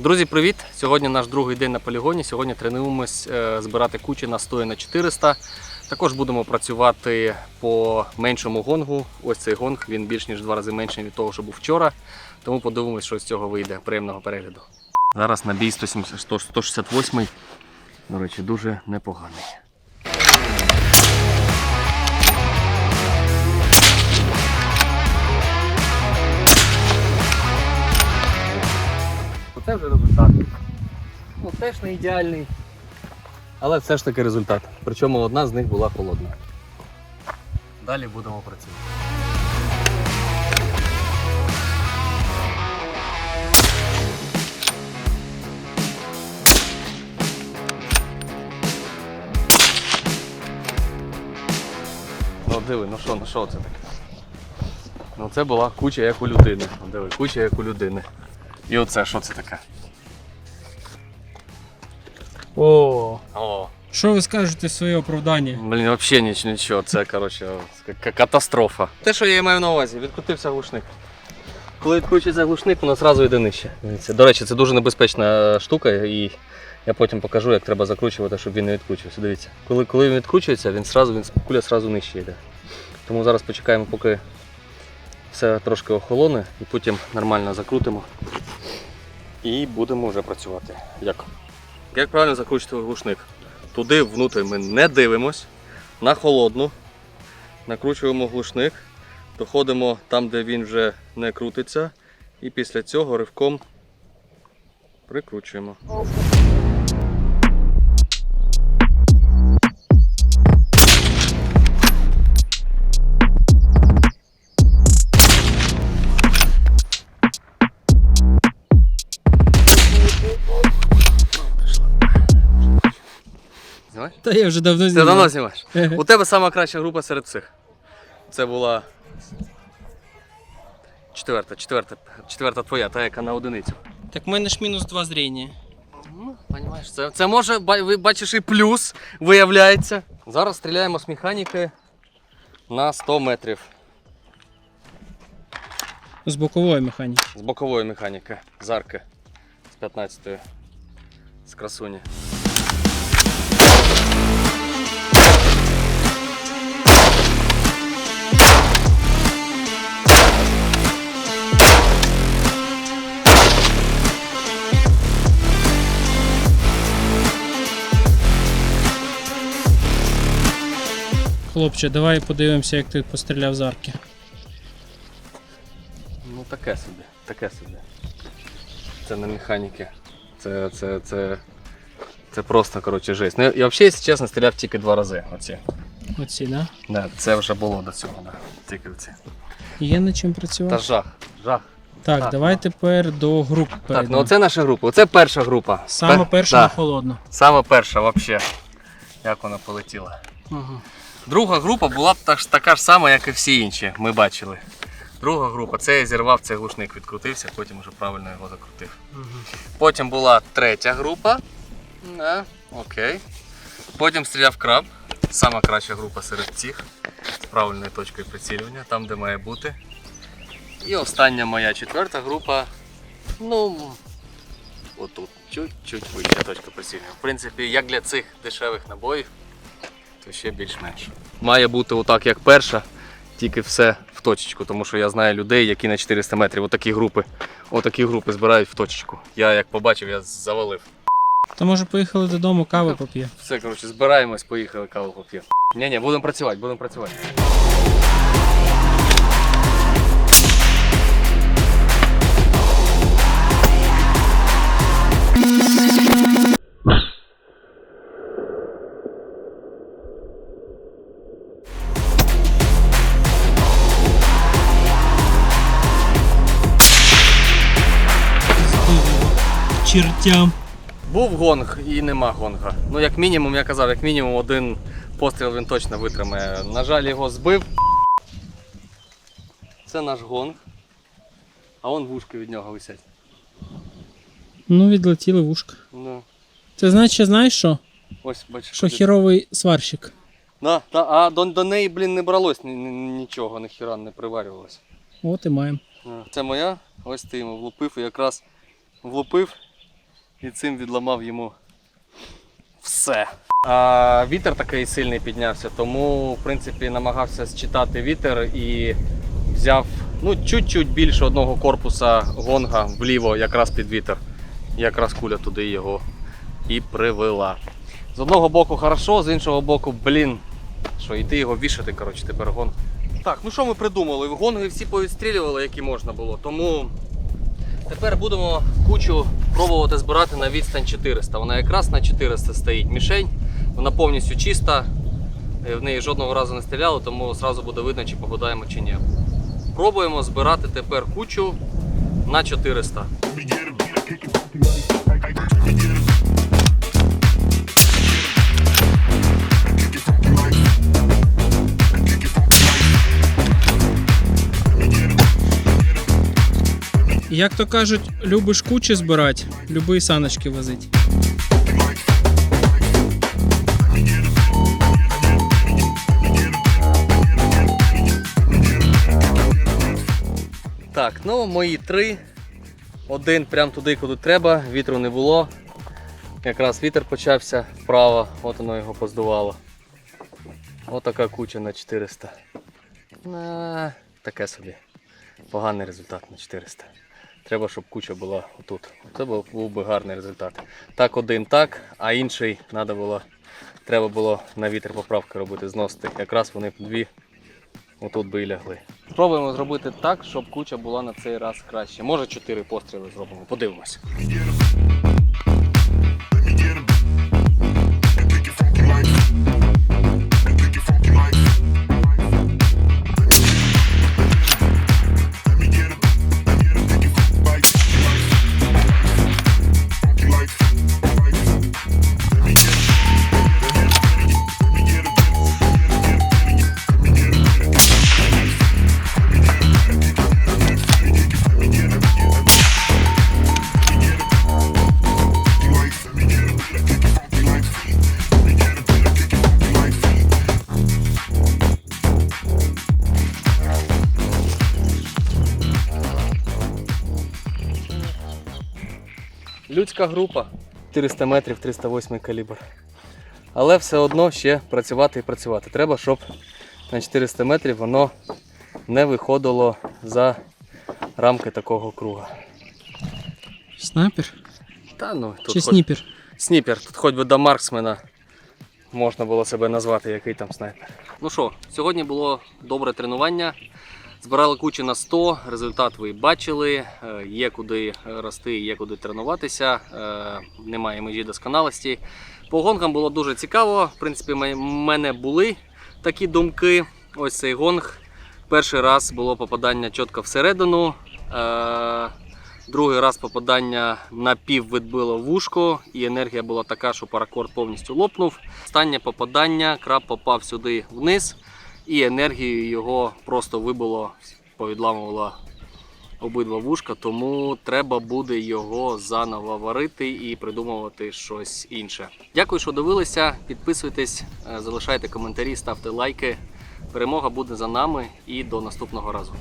Друзі, привіт! Сьогодні наш другий день на полігоні. Сьогодні тренуємось е, збирати кучі на 100 і на 400. Також будемо працювати по меншому гонгу. Ось цей гонг, він більш ніж два рази менший від того, що був вчора. Тому подивимось, що з цього вийде. Приємного перегляду. Зараз 170 100 168. До речі, дуже непоганий. Оце вже результат. Ну, теж не ідеальний. Але все ж таки результат. Причому одна з них була холодна. Далі будемо працювати. Ну диви, ну що, ну що це таке? Ну це була куча як у людини. Диви, куча як у людини. І оце що це таке? О, О, що ви скажете в своє оправдання? блін, взагалі нічого, нічого. Це коротше к- катастрофа. Те, що я маю на увазі, відкрутився глушник. Коли відкручується глушник, воно одразу йде нижче. Дивіться. До речі, це дуже небезпечна штука, і я потім покажу, як треба закручувати, щоб він не відкручувався. Дивіться, коли, коли він відкручується, він сразу, він куля одразу нижче йде. Тому зараз почекаємо, поки все трошки охолоне, і потім нормально закрутимо. І будемо вже працювати. Як? Як правильно закручувати глушник? Туди внутрі ми не дивимось, на холодну, накручуємо глушник, доходимо там, де він вже не крутиться, і після цього ривком прикручуємо. Та я вже давно Ти давно знімаєш? У тебе сама краща група серед всіх. Це була четверта, четверта, четверта твоя, та яка на одиницю. Так в мене ж мінус два зріння. Ну, понімаєш, це, це може, ви бачиш, і плюс виявляється. Зараз стріляємо з механіки на 100 метрів З бокової механіки. з бокової механіки, з арки, з 15-ї, з красуні. Хлопче, давай подивимося, як ти постріляв з арки. Ну таке собі, таке собі. Це на механіки. Це, це, це, це просто коротше жесть. Ну, я взагалі, якщо чесно, стріляв тільки два рази. Оці. Оці, да? Да, це вже було до цього, да. тільки оці. Є над чим працювати? Та жах, жах. Так, так, давай ну. тепер до груп Так, перейдемо. ну оце наша група. Оце перша група. Саме перша да, на холодну. Саме перша взагалі. Як вона полетіла. Ага. Друга група була б так, така ж сама, як і всі інші. Ми бачили. Друга група, це я зірвав, цей глушник відкрутився, потім вже правильно його закрутив. Потім була третя група. Да, окей. Потім стріляв краб. Сама краща група серед цих. З правильною точкою прицілювання, там де має бути. І остання моя четверта група. Ну, отут. Чуть-чуть вища точка прицілювання. В принципі, як для цих дешевих набоїв, то ще більш-менш. Має бути отак, як перша, тільки все в точечку, тому що я знаю людей, які на 400 метрів отакі групи, отакі групи збирають в точечку. Я як побачив, я завалив. То може поїхали додому, кави поп'є. Все, коротше, збираємось, поїхали каву поп'ємо. Ні, ні, будемо працювати, будемо працювати. Чертям. Був гонг і нема гонга. Ну, як мінімум, я казав, як мінімум один постріл він точно витримає. На жаль, його збив. Це наш гонг. А вон вушки від нього висять. Ну, відлетіли вушка. Ну, Це значить, знаєш що? ось бачиш. Що куди- хіровий сварщик. Да, та, а до, до неї, блін, не бралось ні- ні- нічого, ніхіра не приварювалось. От і маємо. Це моя, ось ти йому влупив і якраз влупив і цим відламав йому все. А вітер такий сильний піднявся, тому в принципі намагався зчитати вітер і взяв ну, чуть-чуть більше одного корпуса гонга вліво, якраз під вітер. Якраз куля туди його і привела. З одного боку хорошо, з іншого боку, блін, що йти його вішати, коротше, тепер гонг. Так, ну що ми придумали? Гонги всі повідстрілювали, які можна було. Тому тепер будемо кучу пробувати збирати на відстань 400. Вона якраз на 400 стоїть мішень. Вона повністю чиста. е, В неї жодного разу не стріляли, тому одразу буде видно, чи попадаємо чи ні. Пробуємо збирати тепер кучу на 400. Як то кажуть, любиш кучі збирати, люби саночки возить. Так, ну мої три. Один прям туди, куди треба, вітру не було. Якраз вітер почався вправо, от воно його поздувало. Отака куча на 400. На... Таке собі. Поганий результат на 400. Треба, щоб куча була отут. Це був, був би гарний результат. Так, один так, а інший треба було, треба було на вітер поправки робити, зносити. Якраз вони дві отут би і лягли. Спробуємо зробити так, щоб куча була на цей раз краще. Може чотири постріли зробимо, подивимось. Людська група 400 метрів 308 калібр. Але все одно ще працювати і працювати. Треба, щоб на 400 метрів воно не виходило за рамки такого круга. Снайпер? Та ну тут Чи хоч... сніпер? Сніпер, тут хоч би до марксмена можна було себе назвати, який там снайпер. Ну що, сьогодні було добре тренування. Збирали кучі на 100, результат ви бачили. Е, Є куди рости, є куди тренуватися. Е, Немає межі досконалості. По гонкам було дуже цікаво. В принципі, в мене були такі думки. Ось цей гонг. Перший раз було попадання чітко всередину. Е, Другий раз попадання на пів відбило вушко, і енергія була така, що паракорд повністю лопнув. Останнє попадання, краб попав сюди вниз, і енергією його просто вибило, повідламувало обидва вушка, тому треба буде його заново варити і придумувати щось інше. Дякую, що дивилися. Підписуйтесь, е, залишайте коментарі, ставте лайки. Перемога буде за нами і до наступного разу.